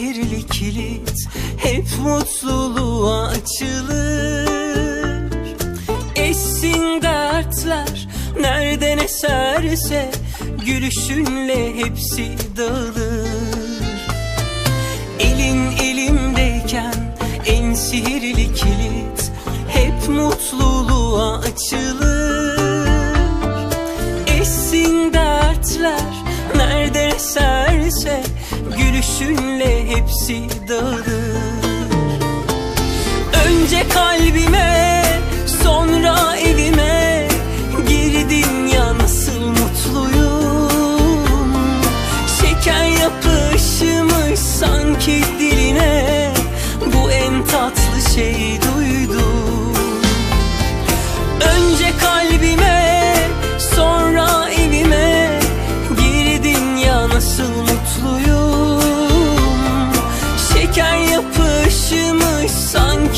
sihirli kilit hep mutluluğa açılır. Essin dertler nereden eserse gülüşünle hepsi dağılır. Elin elimdeyken en sihirli kilit hep mutluluğa açılır. Gülüşünle hepsi dağılır. Önce kalbime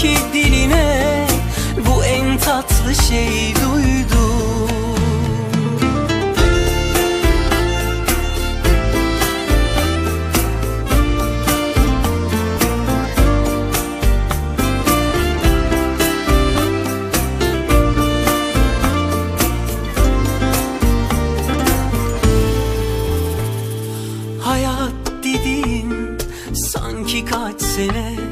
sanki diline Bu en tatlı şey duydum Hayat dediğin sanki kaç sene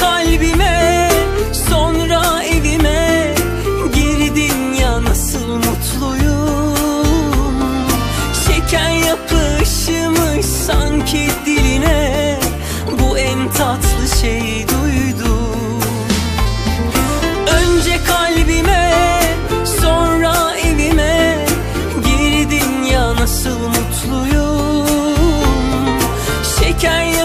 kalbime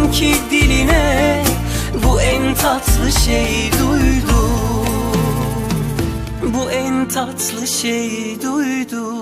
yapışmış sanki diline Bu en tatlı şey duydum. Bu en tatlı şey duydum